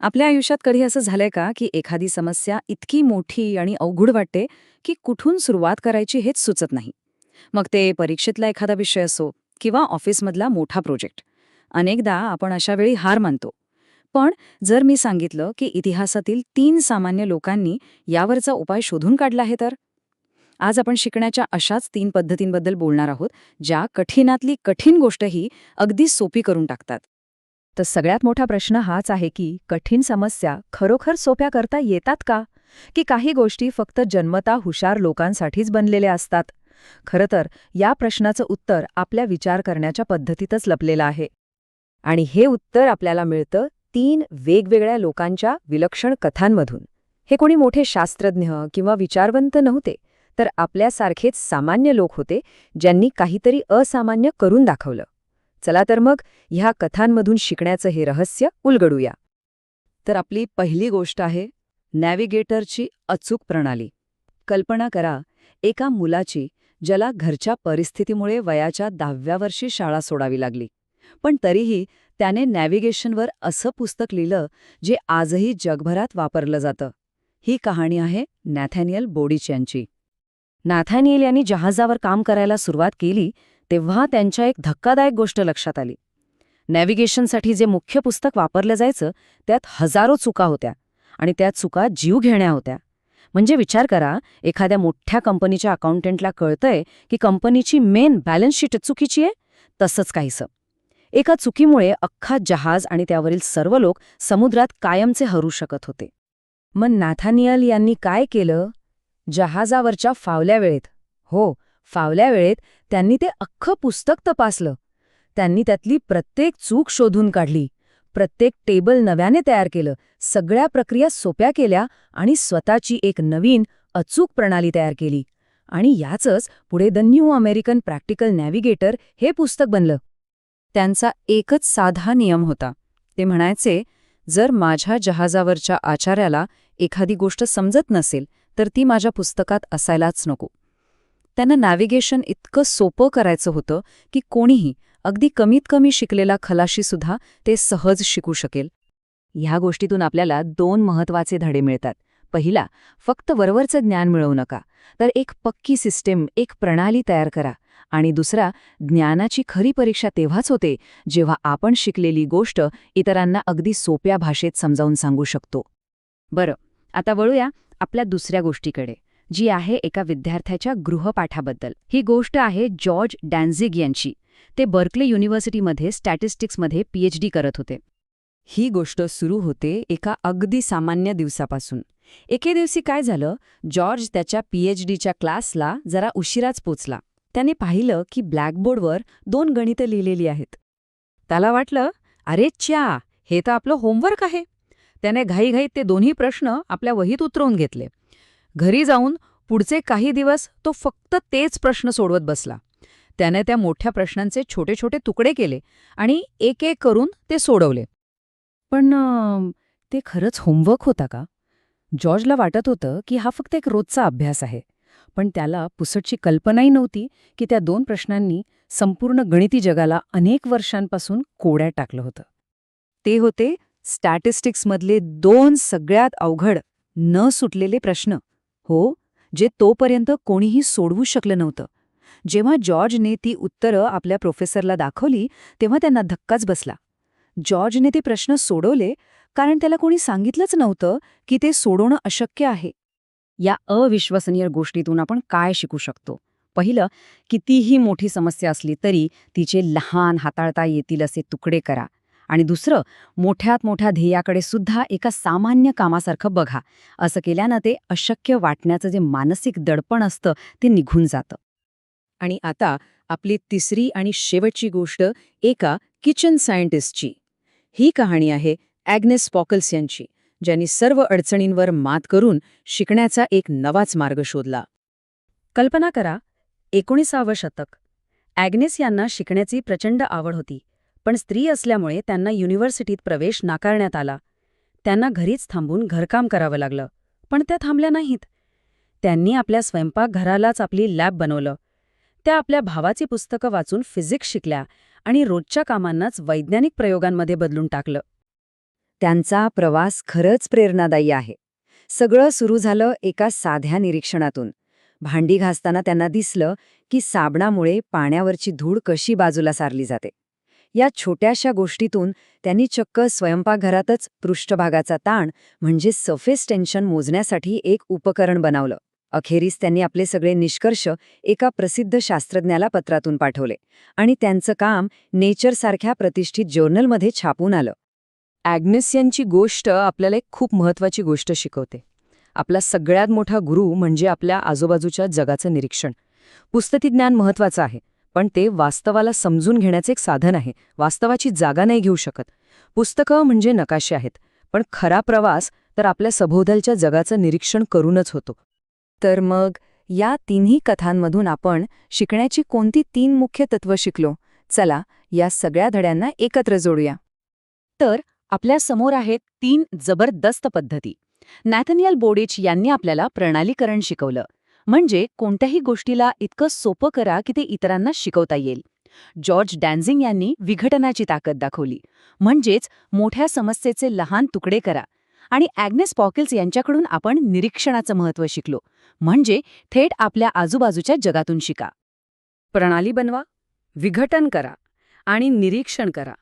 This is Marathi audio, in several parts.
आपल्या आयुष्यात कधी असं झालंय का की एखादी समस्या इतकी मोठी आणि अवघड वाटते की कुठून सुरुवात करायची हेच सुचत नाही? मग ते परीक्षेतला एखादा विषय असो किंवा ऑफिसमधला मोठा प्रोजेक्ट. अनेकदा आपण अशा वेळी हार मानतो. पण जर मी सांगितलं की इतिहासातील तीन सामान्य लोकांनी यावरचा उपाय शोधून काढला आहे तर? आज आपण शिकण्याच्या अशाच तीन पद्धतींबद्दल बोलणार आहोत ज्या कठीणातली कठीण गोष्टही अगदी सोपी करून टाकतात. तर सगळ्यात मोठा प्रश्न हाच आहे की कठीण समस्या खरोखर सोप्या करता येतात का? की काही गोष्टी फक्त जन्मता हुशार लोकांसाठीच बनलेल्या असतात? खरं तर या प्रश्नाचं उत्तर आपल्या विचार करण्याच्या पद्धतीतच लपलेलं आहे. आणि हे उत्तर आपल्याला मिळतं तीन वेगवेगळ्या लोकांच्या विलक्षण कथांमधून. हे कोणी मोठे शास्त्रज्ञ किंवा विचारवंत नव्हते तर आपल्यासारखेच सामान्य लोक होते ज्यांनी काहीतरी असामान्य करून दाखवलं. चला तर मग ह्या कथांमधून शिकण्याचं हे रहस्य उलगडूया. तर आपली पहिली गोष्ट आहे नॅव्हिगेटरची अचूक प्रणाली. कल्पना करा एका मुलाची ज्याला घरच्या परिस्थितीमुळे वयाच्या दहाव्या वर्षी शाळा सोडावी लागली. पण तरीही त्याने नॅव्हिगेशनवर असं पुस्तक लिहिलं जे आजही जगभरात वापरलं जातं. ही कहाणी आहे नॅथॅनियल बोडीच यांची नाथॅनियल यांनी जहाजावर काम करायला सुरुवात केली तेव्हा त्यांच्या एक धक्कादायक गोष्ट लक्षात आली. नॅव्हिगेशनसाठी जे मुख्य पुस्तक वापरलं जायचं त्यात हजारो चुका होत्या आणि त्या चुका जीव घेण्या होत्या. म्हणजे विचार करा एखाद्या मोठ्या कंपनीच्या अकाउंटंटला कळतंय की कंपनीची मेन बॅलन्स शीट चुकीची आहे? तसंच काहीसं. एका चुकीमुळे अख्खा जहाज आणि त्यावरील सर्व लोक समुद्रात कायमचे हरू शकत होते. मग नाथानियल यांनी काय केलं? जहाजावरच्या फावल्या वेळेत. हो फावल्या वेळेत त्यांनी ते अख्खं पुस्तक तपासलं. त्यांनी त्यातली प्रत्येक चूक शोधून काढली. प्रत्येक टेबल नव्याने तयार केलं. सगळ्या प्रक्रिया सोप्या केल्या आणि स्वतःची एक नवीन अचूक प्रणाली तयार केली. आणि याचंच पुढे the new American practical navigator हे पुस्तक बनलं. त्यांचा एकच साधा नियम होता. ते म्हणायचे जर माझ्या जहाजावरच्या आचार्याला एखादी गोष्ट समजत नसेल तर ती माझ्या पुस्तकात असायलाच नको. त्यांना नॅव्हिगेशन इतकं सोपं करायचं होतं की कोणीही अगदी कमीत कमी शिकलेला खलाशीसुद्धा ते सहज शिकू शकेल. ह्या गोष्टीतून आपल्याला दोन महत्त्वाचे धडे मिळतात. पहिला फक्त वरवरचं ज्ञान मिळवू नका. तर एक पक्की सिस्टीम एक प्रणाली तयार करा. आणि दुसरा ज्ञानाची खरी परीक्षा तेव्हाच होते जेव्हा आपण शिकलेली गोष्ट इतरांना अगदी सोप्या भाषेत समजावून सांगू शकतो. बरं आता वळूया आपल्या दुसऱ्या गोष्टीकडे. जी आहे एका विद्यार्थ्याच्या गृहपाठाबद्दल. ही गोष्ट आहे जॉर्ज डॅन्झिग यांची. ते बर्कले युनिव्हर्सिटीमध्ये स्टॅटिस्टिक्समध्ये पीएचडी करत होते. ही गोष्ट सुरू होते एका अगदी सामान्य दिवसापासून. एके दिवशी काय झालं? जॉर्ज त्याच्या पीएचडीच्या क्लासला जरा उशिराच पोचला. त्याने पाहिलं की ब्लॅकबोर्डवर दोन गणितं लिहिलेली आहेत. त्याला वाटलं अरे च्या हे तर आपलं होमवर्क आहे. त्याने घाईघाईत ते दोन्ही प्रश्न आपल्या वहीत उतरवून घेतले. घरी जाऊन पुढचे काही दिवस तो फक्त तेच प्रश्न सोडवत बसला. त्याने त्या मोठ्या प्रश्नांचे छोटे छोटे तुकडे केले आणि एक एक करून ते सोडवले. पण ते खरंच होमवर्क होता का? जॉर्जला वाटत होतं की हा फक्त एक रोजचा अभ्यास आहे. पण त्याला पुसटची कल्पनाही नव्हती की त्या दोन प्रश्नांनी संपूर्ण गणिती जगाला अनेक वर्षांपासून कोड्यात टाकलं होतं. ते होते स्टॅटिस्टिक्समधले दोन सगळ्यात अवघड न सुटलेले प्रश्न. हो जे तोपर्यंत कोणीही सोडवू शकलं नव्हतं. जेव्हा जॉर्जने ती उत्तरं आपल्या प्रोफेसरला दाखवली तेव्हा त्यांना धक्काच बसला. जॉर्जने ते प्रश्न सोडवले कारण त्याला कोणी सांगितलंच नव्हतं की ते सोडवणं अशक्य आहे. या अविश्वसनीय गोष्टीतून आपण काय शिकू शकतो? पहिलं कितीही मोठी समस्या असली तरी तिचे लहान हाताळता येतील असे तुकडे करा. आणि दुसरं मोठ्यात मोठ्या ध्येयाकडे सुद्धा एका सामान्य कामासारखं बघा. असं केल्यानं ते अशक्य वाटण्याचं जे मानसिक दडपण असतं ते निघून जातं. आणि आता आपली तिसरी आणि शेवटची गोष्ट एका किचन सायंटिस्टची. ही कहाणी आहे ॲग्नेस पॉकल्स यांची ज्यांनी सर्व अडचणींवर मात करून शिकण्याचा एक नवाच मार्ग शोधला. कल्पना करा एकोणीसावं शतक. ॲग्नेस यांना शिकण्याची प्रचंड आवड होती. पण स्त्री असल्यामुळे त्यांना युनिव्हर्सिटीत प्रवेश नाकारण्यात आला. त्यांना घरीच थांबून घरकाम करावं लागलं पण त्या थांबल्या नाहीत. त्यांनी आपल्या स्वयंपाकघरालाच आपली लॅब बनवलं. त्या आपल्या भावाची पुस्तकं वाचून फिजिक्स शिकल्या आणि रोजच्या कामांनाच वैज्ञानिक प्रयोगांमध्ये बदलून टाकलं. त्यांचा प्रवास खरंच प्रेरणादायी आहे. सगळं सुरू झालं एका साध्या निरीक्षणातून. भांडी घासताना त्यांना दिसलं की साबणामुळे पाण्यावरची धूळ कशी बाजूला सारली जाते. या छोट्याशा गोष्टीतून त्यांनी चक्क स्वयंपाकघरातच पृष्ठभागाचा ताण म्हणजे सफेस टेन्शन मोजण्यासाठी एक उपकरण बनवलं. अखेरीस त्यांनी आपले सगळे निष्कर्ष एका प्रसिद्ध शास्त्रज्ञाला पत्रातून पाठवले आणि त्यांचं काम नेचरसारख्या प्रतिष्ठित जर्नलमध्ये छापून आलं. ॲग्नेस यांची गोष्ट आपल्याला एक खूप महत्वाची गोष्ट शिकवते. आपला सगळ्यात मोठा गुरु म्हणजे आपल्या आजूबाजूच्या जगाचं निरीक्षण. पुस्तकी ज्ञान महत्वाचं आहे. पण ते वास्तवाला समजून घेण्याचे एक साधन आहे. वास्तवाची जागा नाही घेऊ शकत. पुस्तकं म्हणजे नकाशे आहेत. पण खरा प्रवास तर आपल्या सभोवतालच्या जगाचं निरीक्षण करूनच होतो. तर मग या तिन्ही कथांमधून आपण शिकण्याची कोणती तीन मुख्य तत्व शिकलो? चला या सगळ्या धड्यांना एकत्र जोडूया. तर आपल्यासमोर आहेत तीन जबरदस्त पद्धती. नॅथनियल बोडेच यांनी आपल्याला प्रणालीकरण शिकवलं. म्हणजे कोणत्याही गोष्टीला इतकं सोपं करा की ते इतरांना शिकवता येईल. जॉर्ज डॅन्झिंग यांनी विघटनाची ताकद दाखवली. म्हणजेच मोठ्या समस्येचे लहान तुकडे करा. आणि ॲग्नेस पॉकेल्स यांच्याकडून आपण निरीक्षणाचं महत्त्व शिकलो. म्हणजे थेट आपल्या आजूबाजूच्या जगातून शिका. प्रणाली बनवा विघटन करा आणि निरीक्षण करा.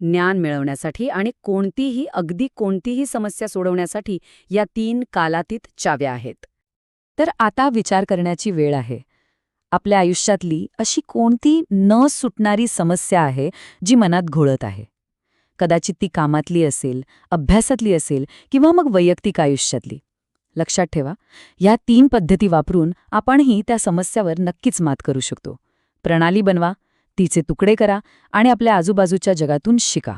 ज्ञान मिळवण्यासाठी आणि कोणतीही अगदी कोणतीही समस्या सोडवण्यासाठी या तीन कालातीत चाव्या आहेत. तर आता विचार करण्याची वेळ आहे. आपल्या आयुष्यातली अशी कोणती न सुटणारी समस्या आहे जी मनात घोळत आहे? कदाचित ती कामातली असेल अभ्यासातली असेल किंवा मग वैयक्तिक आयुष्यातली. लक्षात ठेवा या तीन पद्धती वापरून आपणही त्या समस्यावर नक्कीच मात करू शकतो. प्रणाली बनवा तिचे तुकडे करा आणि आपल्या आजूबाजूच्या जगातून शिका.